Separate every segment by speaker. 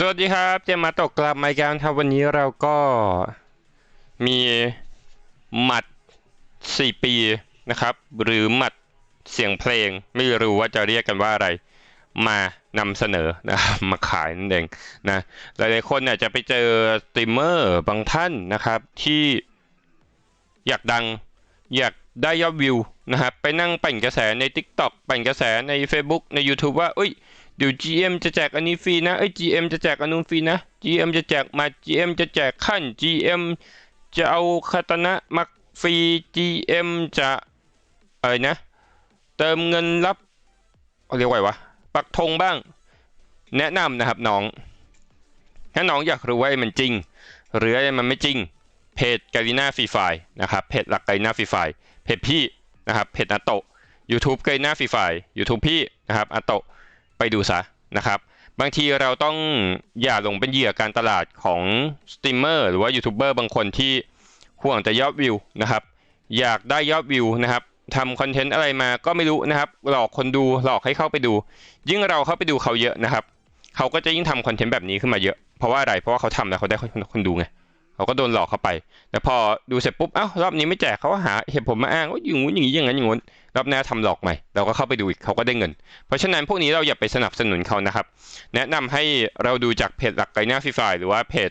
Speaker 1: สวัสดีครับ เจมมาตกกลับมากแล้วครับวันนี้เราก็มีหมัด 4 ปีนะครับ หรือหมัดเสียงเพลง ไม่รู้ว่าจะเรียกกันว่าอะไร มานำเสนอนะครับมาขายนั่นเองนะหลายๆคนเนี่ยจะไปเจอสตรีมเมอร์บางท่านนะครับ ที่อยากดังอยากได้ยอดวิวนะครับ ไปนั่งปั่นกระแสใน TikTok ปั่นกระแสใน Facebook ใน YouTube ว่าเอ้ย เดี๋ยว GM จะแจกอันนี้ฟรีนะเอ้ย GM จะแจกอันนู้นฟรีนะ GM จะแจกมา GM จะแจกขั้น GM จะเอาคาตนะมาฟรี GM จะอะไรนะ เติมเงินรับเรียกว่าไงวะปักธงบ้าง แนะนำนะครับน้อง ถ้าน้องอยากรู้ว่าไอมันจริง หรือไอมันไม่จริง เพจกาลิน่าฟรีไฟนะครับ เพจหลักกาลิน่าฟรีไฟเพจพี่นะครับ เพจอาโตะ YouTube กาลิน่าฟรีไฟ YouTube พี่นะครับอาโตะ ไปดูซะนะครับบางทีเราต้องอย่าหลงเป็นเหยื่อการตลาดของสตรีมเมอร์หรือว่ายูทูบเบอร์บางคนที่ห่วงแต่ยอดวิวนะครับอยากได้ยอดวิวนะครับทำคอนเทนต์อะไรมาก็ไม่รู้นะครับ หลอกคนดูหลอกให้เข้าไปดู ยิ่งเราเข้าไปดูเขาเยอะนะครับ เขาก็จะยิ่งทำคอนเทนต์แบบนี้ขึ้นมาเยอะ เพราะว่าอะไรเพราะว่าเขาทำแล้วเขาได้คนคนดูไง เขาก็โดนหลอกเข้าไป แต่พอดูเสร็จปุ๊บ เอ้ารอบนี้ไม่แจกเขาหาเหตุผลมาอ้างว่าอย่างงู้นอย่างนี้อย่างนั้นอย่างงู้นรอบหน้าทำหลอกใหม่ เราก็เข้าไปดูอีกเขาก็ได้เงิน เพราะฉะนั้นพวกนี้เราอย่าไปสนับสนุนเขานะครับ แนะนำให้เราดูจากเพจหลักไกหน้าฟรีไฟหรือว่าเพจ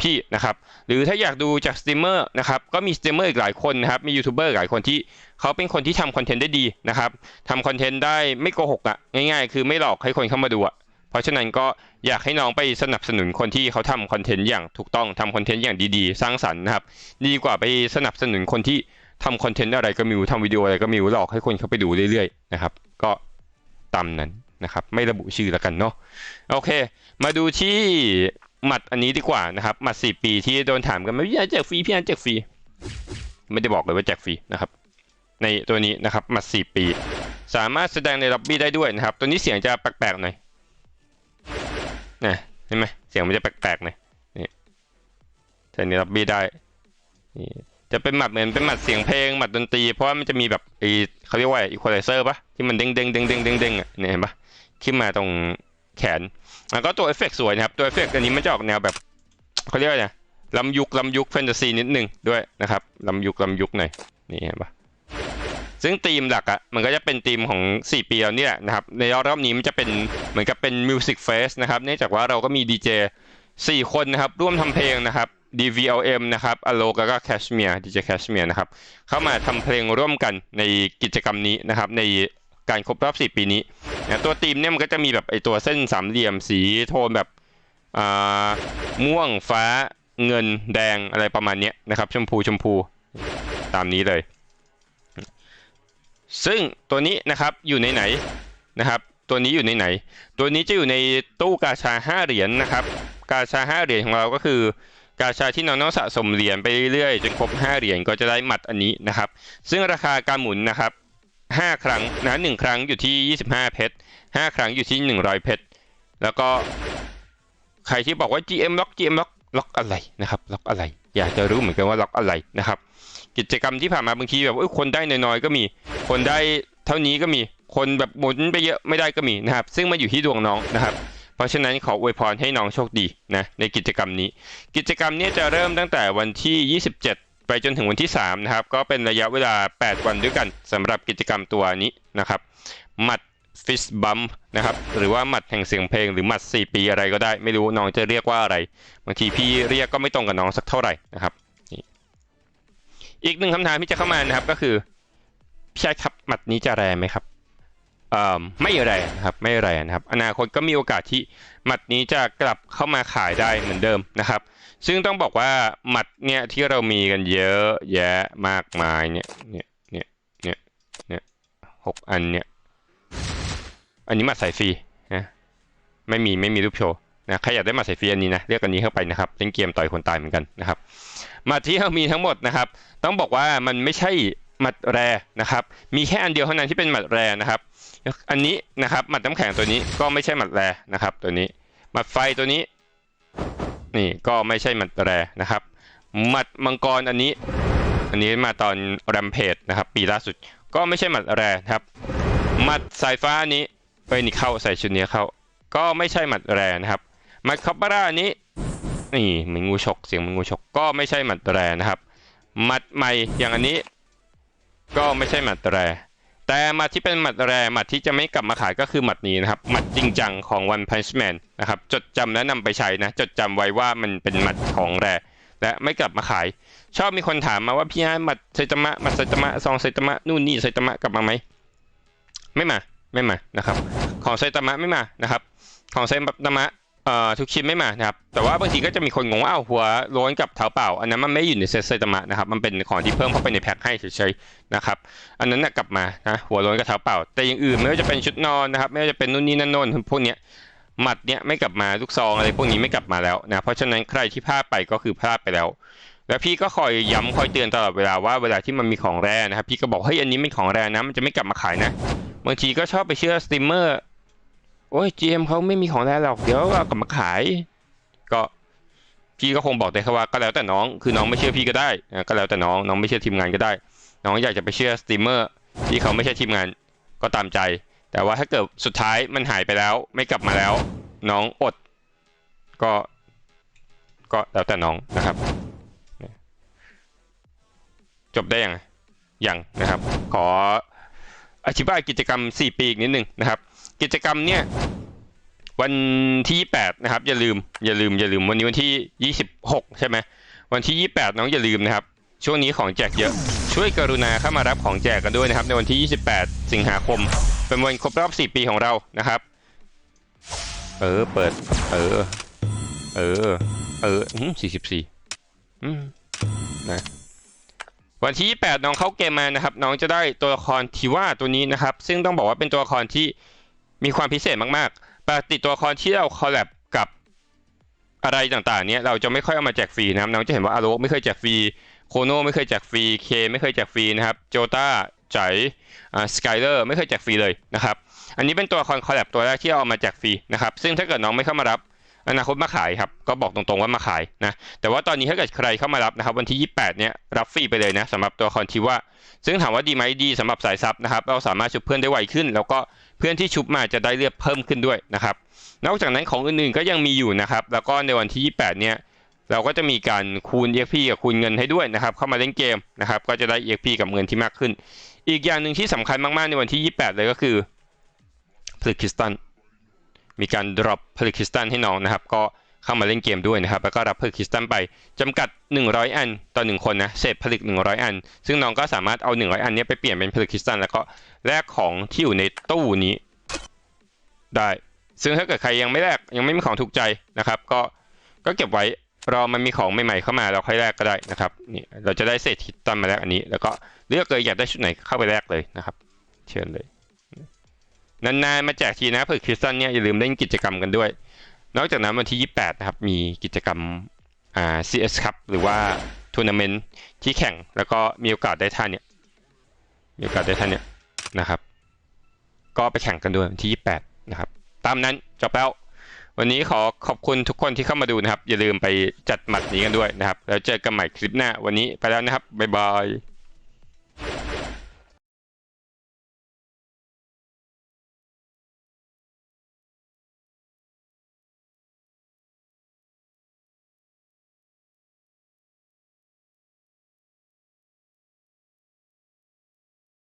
Speaker 1: พี่นะครับ หรือถ้าอยากดูจากสตรีมเมอร์นะครับ ก็มีสตรีมเมอร์อีกหลายคนนะครับ มียูทูบเบอร์หลายคนที่เขาเป็นคนที่ทำคอนเทนต์ได้ดีนะครับทำคอนเทนต์ได้ไม่โกหกอะง่ายๆ คือไม่หลอกให้คนเข้ามาดูอะ เพราะฉะนั้นก็อยากให้น้องไปสนับสนุนคนที่เขาทำคอนเทนต์อย่างถูกต้องทำคอนเทนต์อย่างดีๆ สร้างสรรค์นะครับ ดีกว่าไปสนับสนุนคนที่ทำคอนเทนต์อะไรก็มิวทำวิดีโออะไรก็มิวหลอกให้คนเขาไปดูเรื่อยๆนะครับ ก็ตามนั้นนะครับไม่ระบุชื่อแล้วกันเนาะโอเค มาดูที่หมัดอันนี้ดีกว่านะครับหมัดสี่ปีที่โดนถามกันมาพี่อันแจกฟรีพี่อันแจกฟรีไม่ได้บอกเลยว่าแจกฟรีนะครับ ในตัวนี้นะครับหมัดสี่ปี สามารถแสดงในล็อบบี้ได้ด้วยนะครับ ตัวนี้เสียงจะแปลกๆหน่อย นะเห็นไหมเสียงมันจะแปลกๆหน่อยนี่แสดงในล็อบบี้ได้นี่จะเป็นหมัดเหมือนเป็นหมัดเสียงเพลงหมัดดนตรี เพราะว่ามันจะมีแบบไอเขาเรียกว่าอีควอไลเซอร์ปะที่มันเด้งเด้งเด้งเด้งเด้งเด้งอะเนี่ยเห็นปะขึ้นมาตรงแขนแล้วก็ตัวเอฟเฟกต์สวยนะครับ ตัวเอฟเฟกต์อันนี้มันจะออกแนวแบบเขาเรียกว่าไงลำยุกลำยุกแฟนตาซีนิดนึงด้วยนะครับลำยุกลำยุกหน่อยนี่เห็นปะ ซึ่งธีมหลักอะมันก็จะเป็นธีมของ 4 ปีแล้วเนี่ยนะครับในรอบนี้มันจะเป็นเหมือนกับเป็นมิวสิกเฟสนะครับเนื่องจากว่าเราก็มีดีเจสี่คนนะครับร่วมทำเพลงนะครับ DVLM นะครับอโลกแล้วก็แคชเมียร์ดีเจแคชเมียร์นะครับ เข้ามาทำเพลงร่วมกันในกิจกรรมนี้นะครับ ในการครบรอบ 4 ปีนี้นะตัวธีมเนี่ยมันก็จะมีแบบไอตัวเส้นสามเหลี่ยมสีโทนแบบอ่าม่วงฟ้าเงินแดงอะไรประมาณนี้นะครับ ชมพูชมพูตามนี้เลย ซึ่งตัวนี้นะครับอยู่ในไหนนะครับ ตัวนี้อยู่ในไหน ตัวนี้จะอยู่ในตู้กาชา5เหรียญนะครับ กาชา5เหรียญของเราก็คือกาชาที่น้องต้องสะสมเหรียญไปเรื่อยๆจนครบ5เหรียญก็จะได้หมัดอันนี้นะครับ ซึ่งราคาการหมุนนะครับ5ครั้งนะ1ครั้งอยู่ที่ 25 เพชร5ครั้งอยู่ที่ 100 เพชรแล้วก็ใครที่บอกว่า GM ล็อก GM ล็อกล็อกอะไรนะครับล็อกอะไร อยากจะรู้เหมือนกันว่าล็อกอะไรนะครับ กิจกรรมที่ผ่านมาบางทีแบบคนได้น้อยๆก็มี คนได้เท่านี้ก็มีคนแบบหมุนไปเยอะไม่ได้ก็มีนะครับ ซึ่งมาอยู่ที่ดวงน้องนะครับเพราะฉะนั้นขออวยพรให้น้องโชคดีนะในกิจกรรมนี้ กิจกรรมนี้จะเริ่มตั้งแต่วันที่ 27 ไปจนถึงวันที่3นะครับก็เป็นระยะเวลา 8 วันด้วยกันสำหรับกิจกรรมตัวนี้นะครับหมัด ฟิสบัมนะครับหรือว่าหมัดแห่งเสียงเพลงหรือหมัด 4 ปีอะไรก็ได้ ไม่รู้น้องจะเรียกว่าอะไร บางทีพี่เรียกก็ไม่ตรงกับน้องสักเท่าไหร่นะครับอีกหนึ่งคำถามที่จะเข้ามานะครับก็คือพี่ชายครับหมัดนี้จะแรงไหมครับเอ่อไม่แรงนะครับไม่แรงนะครับ อนาคตก็มีโอกาสที่หมัดนี้จะกลับเข้ามาขายได้เหมือนเดิมนะครับ ซึ่งต้องบอกว่าหมัดเนี่ยที่เรามีกันเยอะแยะมากมายเนี่ยเนี่ยเนี่ยเนี่ยเนี่ยหกอันเนี่ย นนี้มัดสายฟรีนะไม่มีไม่มีรูปโชว์นะใครอยากได้มัดสายฟรีอันนี้นะเรียกอันนี้เข้าไปนะครับเล่นเกมต่อยคนตายเหมือนกันนะครับมัดที่เรามีทั้งหมดนะครับ ต้องบอกว่ามันไม่ใช่หมัดแรนะครับ มีแค่อันเดียวเท่านั้นที่เป็นหมัดแรนะครับ อันนี้นะครับหมัดน้ำแข็งตัวนี้ก็ไม่ใช่หมัดแรนะครับ ตัวนี้หมัดไฟตัวนี้ นี่ก็ไม่ใช่หมัดแรนะครับหมัดมังกรอันนี้ อันนี้มาตอนแรมเพจนะครับ ปีล่าสุดก็ไม่ใช่หมัดแรครับหมัดสายฟ้านี้ เอ้ยนี่เข้าใส่ชุดนี้เข้า ก็ไม่ใช่หมัดแรนะครับหมัดคาบาร่านี้นี่เหมือนงูฉกเสียงเหมือนงูฉกก็ไม่ใช่หมัดแรนะครับหมัดใหม่อย่างอันนี้ ก็ไม่ใช่หมัดแร แต่หมัดที่เป็นหมัดแรหมัดที่จะไม่กลับมาขายก็คือหมัดนี้นะครับหมัดจริงจังของ One Punch Man นะครับจดจำและนำไปใช้นะ จดจำไว้ว่ามันเป็นหมัดของแรและไม่กลับมาขาย ชอบมีคนถามมาว่าพี่ฮะหมัดไซตามะหมัดไซตามะซองไซตามะนู่นนี่ไซตามะกลับมาไหมไม่มา ไม่มานะครับ ของไซตามะไม่มานะครับ ของไซตามะเอ่อทุกชิ้นไม่มานะครับ แต่ว่าบางทีก็จะมีคนงงว่าเอ้าหัวโล้นกับเท้าเปล่า อันนั้นมันไม่อยู่ในเซตไซตามะนะครับ มันเป็นของที่เพิ่มเข้าไปในแพ็คให้เฉยๆนะครับ อันนั้นนะกลับมานะหัวโล้นกับเท้าเปล่า แต่อย่างอื่นไม่ว่าจะเป็นชุดนอนนะครับ ไม่ว่าจะเป็นนู่นนี่นั่นโน่นพวกเนี้ยหมัดเนี้ยไม่กลับมาลูกซองอะไรพวกนี้ไม่กลับมาแล้วนะ เพราะฉะนั้นใครที่พลาดไปก็คือพลาดไปแล้ว แล้วพี่ก็คอยย้ำคอยเตือนตลอดเวลาว่าเวลาที่มันมีของแรนะครับ พี่ก็บอกเฮ้ยอันนี้เป็นของแรนะ มันจะไม่กลับมาขายนะ บางทีก็ชอบไปเชื่อสตรีมเมอร์ โอ้ย GM เขาไม่มีของแรหรอก เดี๋ยวเอากลับมาขาย ก็พี่ก็คงบอกแต่แค่ว่าก็แล้วแต่น้อง คือน้องไม่เชื่อพี่ก็ได้นะก็แล้วแต่น้อง น้องไม่เชื่อทีมงานก็ได้ น้องอยากจะไปเชื่อสตรีมเมอร์ที่เขาไม่ใช่ทีมงานก็ตามใจ แต่ว่าถ้าเกิดสุดท้ายมันหายไปแล้ว ไม่กลับมาแล้ว น้องอด ก็ ก็แล้วแต่น้องนะครับ จบได้ยังยังนะครับ ขอ อธิบายกิจกรรม 4 ปีอีกนิดนึงนะครับ กิจกรรมเนี่ยวันที่ 28 นะครับ อย่าลืมอย่าลืมอย่าลืมวันนี้วันที่ 26 ใช่ไหมวันที่ 28 น้องอย่าลืมนะครับ ช่วงนี้ของแจกเยอะช่วยกรุณาเข้ามารับของแจกกันด้วยนะครับ ในวันที่ 28 สิงหาคม เป็นวันครบรอบ 4 ปีของเรานะครับ เออเปิด เออ เออ เอออืม44 อืมนะ วันที่ 28 น้องเข้าเกมมานะครับ น้องจะได้ตัวละครทีว่าตัวนี้นะครับ ซึ่งต้องบอกว่าเป็นตัวละครที่มีความพิเศษมากๆปกติตัวละครที่เราคอลแลบกับอะไรต่างๆเนี้ยเราจะไม่ค่อยเอามาแจกฟรีนะครับ น้องจะเห็นว่าอาโรไม่เคยแจกฟรีโคโนไม่เคยแจกฟรีเคไม่เคยแจกฟรีนะครับโจตาจอ่าสกายเลอร์ไม่เคยแจกฟรีเลยนะครับ อันนี้เป็นตัวละครคอลแลบตัวแรกที่เอามาแจกฟรีนะครับ ซึ่งถ้าเกิดน้องไม่เข้ามารับ อนาคตมาขายครับก็บอกตรงๆว่ามาขายนะแต่ว่าตอนนี้ถ้าเกิดใครเข้ามารับนะครับวันที่ 28 เนี่ยรับฟรีไปเลยนะสำหรับตัวคอนทิว่าซึ่งถามว่าดีไหมดีสำหรับสายซับนะครับเราสามารถชุบเพื่อนได้ไวขึ้น แล้วก็เพื่อนที่ชุบมาจะได้เลือดเพิ่มขึ้นด้วยนะครับนอกจากนั้นของอื่นๆก็ยังมีอยู่นะครับแล้วก็ในวันที่ 28 เนี่ยเราก็จะมีการคูณ EXP กับคูณเงินให้ด้วยนะครับเข้ามาเล่นเกมนะครับก็จะได้ EXP กับเงินที่มากขึ้น อีกอย่างหนึ่งที่สำคัญมากๆในวันที่ 28 เลยก็คือผลิตคริสตัล มีการ drop ผลิตคริสตัลให้น้องนะครับ ก็เข้ามาเล่นเกมด้วยนะครับ แล้วก็รับผลิตคริสตัลไปจำกัด 100 อันต่อ 1 คนนะเศษผลิต100 อัน ซึ่งน้องก็สามารถเอา 100 อันนี้ไปเปลี่ยนเป็นผลิตคริสตัลแล้วก็แลกของที่อยู่ในตู้นี้ได้ ซึ่งถ้าเกิดใครยังไม่แลกยังไม่มีของถูกใจนะครับ ก็ก็เก็บไว้รอมันมีของใหม่ๆเข้ามาเราค่อยแลกก็ได้นะครับนี่เราจะได้เศษคริสตัลมาแลกอันนี้ แล้วก็เลือกเลยอยากได้ชุดไหนเข้าไปแลกเลยนะครับ เชิญเลย นานๆมาแจกทีนะเผลิตคริสตัลเนี่ยอย่าลืมเล่นกิจกรรมกันด้วย นอกจากนั้นวันที่ 28 นะครับ มีกิจกรรมอ่า CS ครับหรือว่าทัวร์นาเมนต์ที่แข่งแล้วก็มีโอกาสได้ท่านเนี่ยมีโอกาสได้ท่านเนี่ยนะครับ ก็ไปแข่งกันด้วยวันที่ 28 นะครับ ตามนั้นจบแล้ววันนี้ขอขอบคุณทุกคนที่เข้ามาดูนะครับ อย่าลืมไปจัดหมัดนี้กันด้วยนะครับ แล้วเจอกันใหม่คลิปหน้าวันนี้ไปแล้วนะครับ บ๊ายบาย